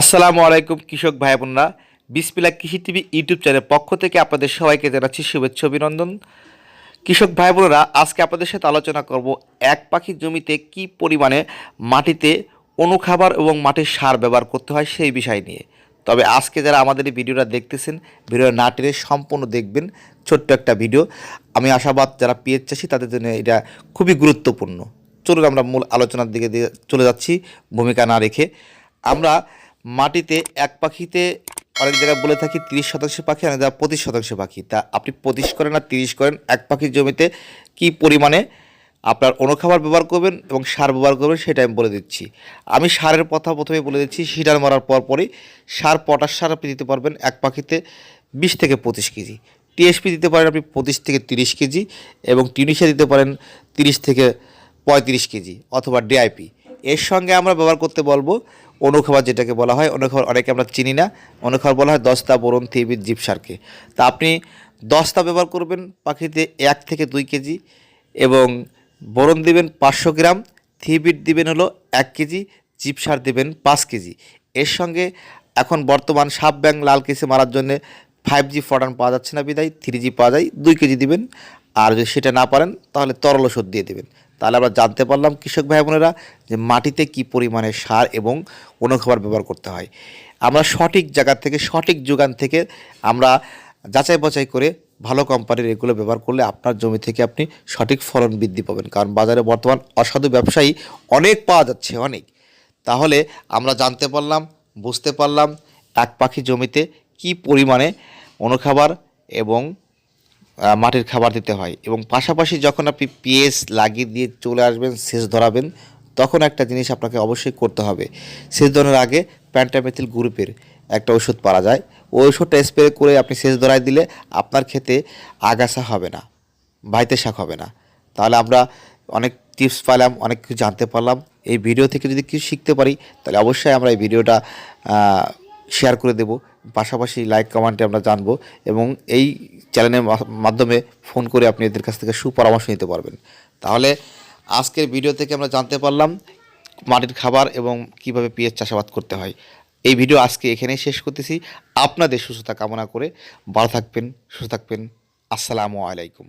আসসালামু আলাইকুম, কৃষক ভাই বোনরা বিসপিলা কৃষি টিভি ইউটিউব চ্যানেলের পক্ষ থেকে আপনাদের সবাইকে জানাচ্ছি শুভেচ্ছা, অভিনন্দন। কৃষক ভাই বোনেরা আজকে আপনাদের সাথে আলোচনা করব এক পাখির জমিতে কি পরিমাণে মাটিতে অনুখাবার এবং মাটির সার ব্যবহার করতে হয় সেই বিষয় নিয়ে। তবে আজকে যারা আমাদের এই ভিডিওটা দেখতেছেন ভিডিও না টেনে সম্পূর্ণ দেখবেন। ছোট্ট একটা ভিডিও। আমি আশাবাদ যারা পেঁয়াজ চাষি, তাদের জন্য এটা খুবই গুরুত্বপূর্ণ। চলুন আমরা মূল আলোচনার দিকে দিয়ে চলে যাচ্ছি, ভূমিকা না রেখে। আমরা মাটিতে এক পাখিতে অনেক জায়গায় বলে থাকি তিরিশ শতাংশ পাখি অনেক জায়গায় পঁচিশ শতাংশ পাখি। তা আপনি পঁচিশ করেন আর তিরিশ করেন এক পাখির জমিতে কি পরিমাণে আপনার অনুখাবার ব্যবহার করবেন এবং সার ব্যবহার করবেন সেটা আমি বলে দিচ্ছি। আমি সারের কথা প্রথমে বলে দিচ্ছি, সিডার মারার পর পরই সার, পটাশ সার আপনি দিতে পারবেন এক পাখিতে বিশ থেকে পঁচিশ কেজি। টিএসপি দিতে পারেন আপনি পঁচিশ থেকে তিরিশ কেজি এবং টিউনিশিয়া দিতে পারেন তিরিশ থেকে পঁয়ত্রিশ কেজি অথবা ডিআইপি এর সঙ্গে আমরা ব্যবহার করতে বলব অনুখাবার যেটাকে বলা হয়। অনুখাবার অনেকে আমরা চিনি না। অনুখাবার বলা হয় দস্তা, বোরন, থিবির জিপ সারকে। তা আপনি দস্তা ব্যবহার করবেন পাখিতে এক থেকে দুই কেজি এবং বোরন দিবেন পাঁচশো গ্রাম থিবিট দিবেন হলো এক কেজি জিপ সার দেবেন পাঁচ কেজি। এর সঙ্গে এখন বর্তমান সাপ ব্যাং লাল কেসে মারার জন্য ফাইভ জি ফটান পাওয়া যাচ্ছে না বিদায় থ্রি জি পাওয়া যায়, দুই কেজি দিবেন। আর যদি সেটা না পারেন, তাহলে তরল ওষুধ দিয়ে দেবেন। তাহলে আমরা জানতে পারলাম, কৃষক ভাই বোনেরা, যে মাটিতে কি পরিমাণে সার এবং অনুখাবার ব্যবহার করতে হয়। আমরা সঠিক জায়গা থেকে, সঠিক যোগান থেকে আমরা যাচাই বাছাই করে ভালো কোম্পানির এগুলো ব্যবহার করলে আপনার জমি থেকে আপনি সঠিক ফলন বৃদ্ধি পাবেন। কারণ বাজারে বর্তমান অসাধু ব্যবসায়ী অনেক পাওয়া যাচ্ছে, অনেক। তাহলে আমরা জানতে পারলাম, বুঝতে পারলাম এক পাখি জমিতে কি পরিমাণে অনুখাবার এবং মাটির খাবার দিতে হয়। এবং পাশাপাশি যখন আপনি পিএস লাগিয়ে দিয়ে চলে আসবেন, সেচ ধরাবেন, তখন একটা জিনিস আপনাকে অবশ্যই করতে হবে। সেচ ধরার আগে প্যান্টামেথিল গ্রুপের একটা ওষুধ পাওয়া যায়। ওই ওষুধটা স্প্রে করে আপনি সেচ ধরায় দিলে আপনার ক্ষেতে আগাছা হবে না বাইতে শাক হবে না। তাহলে আমরা অনেক টিপস পেলাম অনেক কিছু জানতে পারলাম। এই ভিডিও থেকে যদি কিছু শিখতে পারি, তাহলে অবশ্যই আমরা এই ভিডিওটা শেয়ার করে দেব। পাশাপাশি লাইক কমেন্টে আমরা জানব এবং এই চ্যানেলের মাধ্যমে ফোন করে আপনি এদের কাছ থেকে সুপরামর্শ নিতে পারবেন। তাহলে আজকের ভিডিও থেকে আমরা জানতে পারলাম মাটির খাবার এবং কীভাবে পিএস চাষাবাদ করতে হয়। এই ভিডিও আজকে এখানেই শেষ করতেছি। আপনাদের সুস্থতা কামনা করে ভালো থাকবেন, সুস্থ থাকবেন। আসসালামু আলাইকুম।